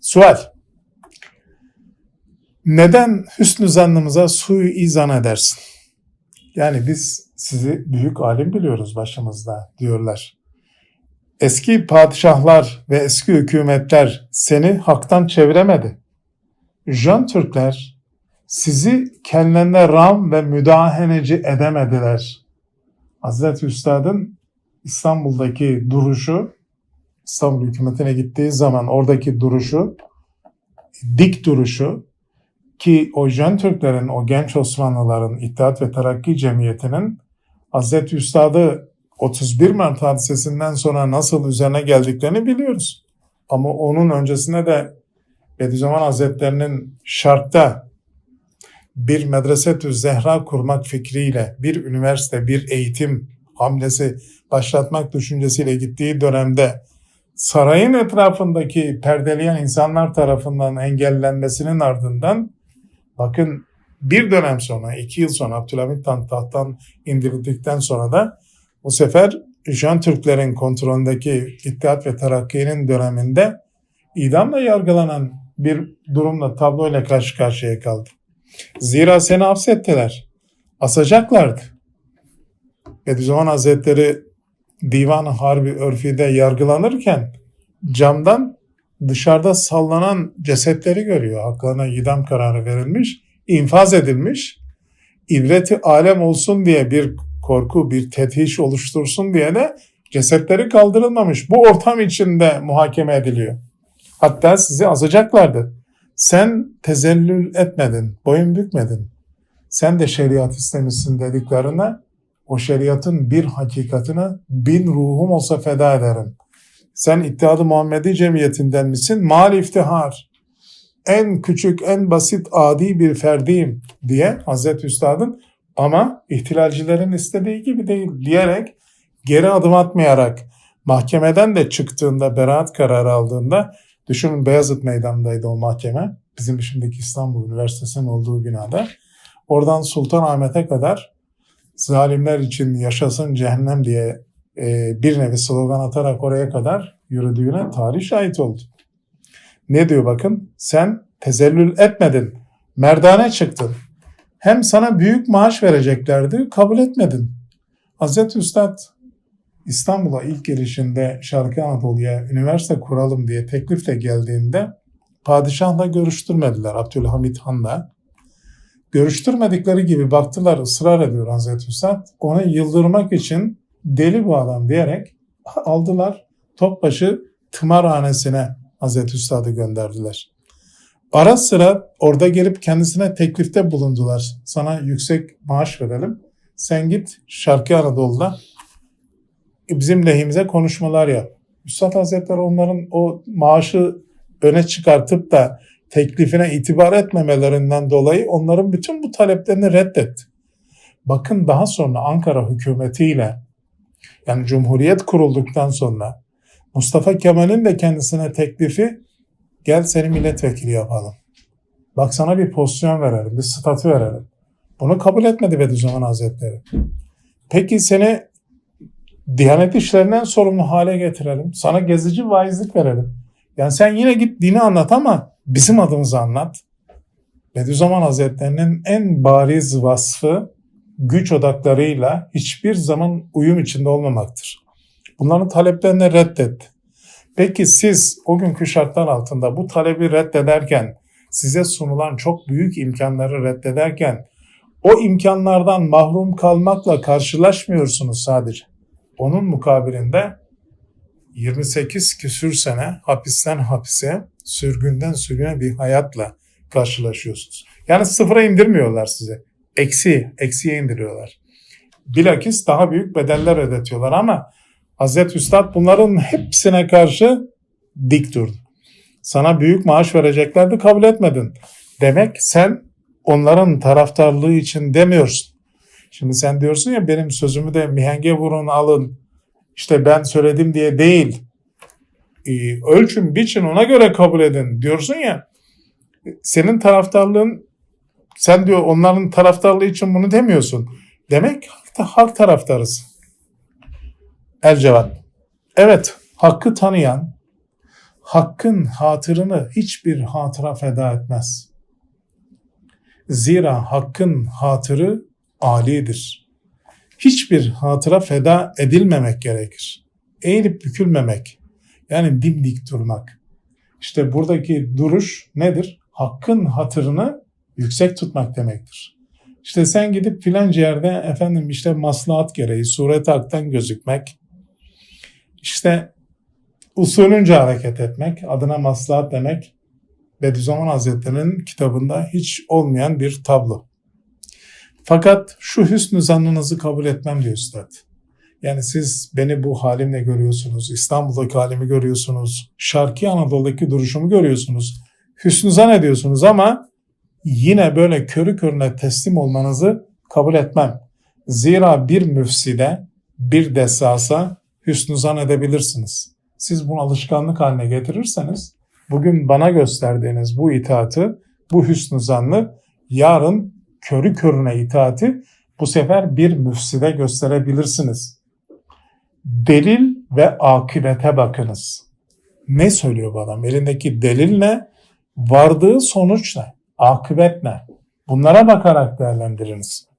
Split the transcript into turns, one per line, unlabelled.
Sual. Neden hüsnü zannımıza suyu izan edersin? Yani biz sizi büyük alim biliyoruz başımızda diyorlar. Eski padişahlar ve eski hükümetler seni haktan çeviremedi. Jön Türkler sizi kendilerine ram ve müdaheneci edemediler. Hazreti Üstad'ın İstanbul'daki duruşu, İstanbul hükümetine gittiği zaman oradaki duruşu, dik duruşu ki o Jön Türklerin, o genç Osmanlıların İttihat ve Terakki Cemiyeti'nin Hazreti Üstad'ı 31 Mart hadisesinden sonra nasıl üzerine geldiklerini biliyoruz. Ama onun öncesinde de Bediüzzaman Hazretleri'nin şartta bir medresetü zehra kurmak fikriyle bir üniversite, bir eğitim hamlesi başlatmak düşüncesiyle gittiği dönemde sarayın etrafındaki perdeleyen insanlar tarafından engellenmesinin ardından bakın bir dönem sonra, iki yıl sonra Abdülhamit Han tahttan indirildikten sonra da bu sefer Jön Türklerin kontrolündeki İttihat ve Terakki'nin döneminde idamla yargılanan bir durumla tabloyla karşı karşıya kaldı. Zira seni hapsettiler. Asacaklardı. Bediüzzaman Hazretleri Divan-ı Harbi Örfi'de yargılanırken camdan dışarıda sallanan cesetleri görüyor. Haklarına idam kararı verilmiş, infaz edilmiş. İbreti alem olsun diye bir korku, bir tetiş oluştursun diye de cesetleri kaldırılmamış. Bu ortam içinde muhakeme ediliyor. Hatta sizi asacaklardı. Sen tezellül etmedin, boyun bükmedin. Sen de şeriat istemişsin dediklerine o şeriatın bir hakikatine bin ruhum olsa feda ederim. Sen İttihat-ı Muhammedi Cemiyetinden misin? Mal iftihar. En küçük, en basit, adi bir ferdiyim diye Hazreti Üstad'ın ama ihtilalcilerin istediği gibi değil diyerek geri adım atmayarak mahkemeden de çıktığında beraat kararı aldığında düşünün Beyazıt Meydanı'ndaydı o mahkeme. Bizim şimdiki İstanbul Üniversitesi'nin olduğu binada. Oradan Sultanahmet'e kadar zalimler için yaşasın cehennem diye e, bir nevi slogan atarak oraya kadar yürüdüğüne tarih şahit oldu. Ne diyor bakın? Sen tezellül etmedin. Merdane çıktın. Hem sana büyük maaş vereceklerdi, kabul etmedin. Hazreti Üstad İstanbul'a ilk gelişinde Şarkı Anadolu'ya üniversite kuralım diye teklifle geldiğinde padişahla görüştürmediler Abdülhamit Han'la. Görüştürmedikleri gibi baktılar ısrar ediyor Hazreti Üstad. Onu yıldırmak için deli bu adam diyerek aldılar topbaşı tımarhanesine Hazreti Üstad'ı gönderdiler. Ara sıra orada gelip kendisine teklifte bulundular. Sana yüksek maaş verelim. Sen git Şarkı Anadolu'da bizim lehimize konuşmalar yap. Üstad Hazretleri onların o maaşı öne çıkartıp da teklifine itibar etmemelerinden dolayı onların bütün bu taleplerini reddetti. Bakın daha sonra Ankara hükümetiyle yani Cumhuriyet kurulduktan sonra Mustafa Kemal'in de kendisine teklifi gel seni milletvekili yapalım. Bak sana bir pozisyon verelim, bir statü verelim. Bunu kabul etmedi Bediüzzaman Hazretleri. Peki seni Diyanet işlerinden sorumlu hale getirelim. Sana gezici vaizlik verelim. Yani sen yine git dini anlat ama bizim adımıza anlat. Bediüzzaman Hazretleri'nin en bariz vasfı güç odaklarıyla hiçbir zaman uyum içinde olmamaktır. Bunların taleplerini reddetti. Peki siz o günkü şartlar altında bu talebi reddederken, size sunulan çok büyük imkanları reddederken, o imkanlardan mahrum kalmakla karşılaşmıyorsunuz sadece. Onun mukabilinde 28 küsür sene hapisten hapise, sürgünden sürgüne bir hayatla karşılaşıyorsunuz. Yani sıfıra indirmiyorlar size. Eksi, eksiye indiriyorlar. Bilakis daha büyük bedeller ödetiyorlar ama Hazreti Üstad bunların hepsine karşı dik durdu. Sana büyük maaş vereceklerdi kabul etmedin. Demek sen onların taraftarlığı için demiyorsun. Şimdi sen diyorsun ya benim sözümü de mihenge vurun alın. İşte ben söyledim diye değil. Ee, ölçün biçin ona göre kabul edin diyorsun ya. Senin taraftarlığın sen diyor onların taraftarlığı için bunu demiyorsun. Demek halk, taraftarısın. El cevap. Evet, hakkı tanıyan, hakkın hatırını hiçbir hatıra feda etmez. Zira hakkın hatırı alidir. Hiçbir hatıra feda edilmemek gerekir. Eğilip bükülmemek, yani dimdik durmak. İşte buradaki duruş nedir? Hakkın hatırını yüksek tutmak demektir. İşte sen gidip filanca yerde efendim işte maslahat gereği suret haktan gözükmek, işte usulünce hareket etmek, adına maslahat demek Bediüzzaman Hazretleri'nin kitabında hiç olmayan bir tablo. Fakat şu hüsnü zannınızı kabul etmem diyor Üstad. Yani siz beni bu halimle görüyorsunuz, İstanbul'daki halimi görüyorsunuz, Şarkı Anadolu'daki duruşumu görüyorsunuz. Hüsnü zan ediyorsunuz ama yine böyle körü körüne teslim olmanızı kabul etmem. Zira bir müfside, bir desasa hüsnü zan edebilirsiniz. Siz bunu alışkanlık haline getirirseniz bugün bana gösterdiğiniz bu itaatı, bu hüsnü zannı yarın körü körüne itaati bu sefer bir müfside gösterebilirsiniz. Delil ve akibete bakınız. Ne söylüyor bu adam? Elindeki delil ne? Vardığı sonuç ne? Akıbet ne? Bunlara bakarak değerlendiriniz.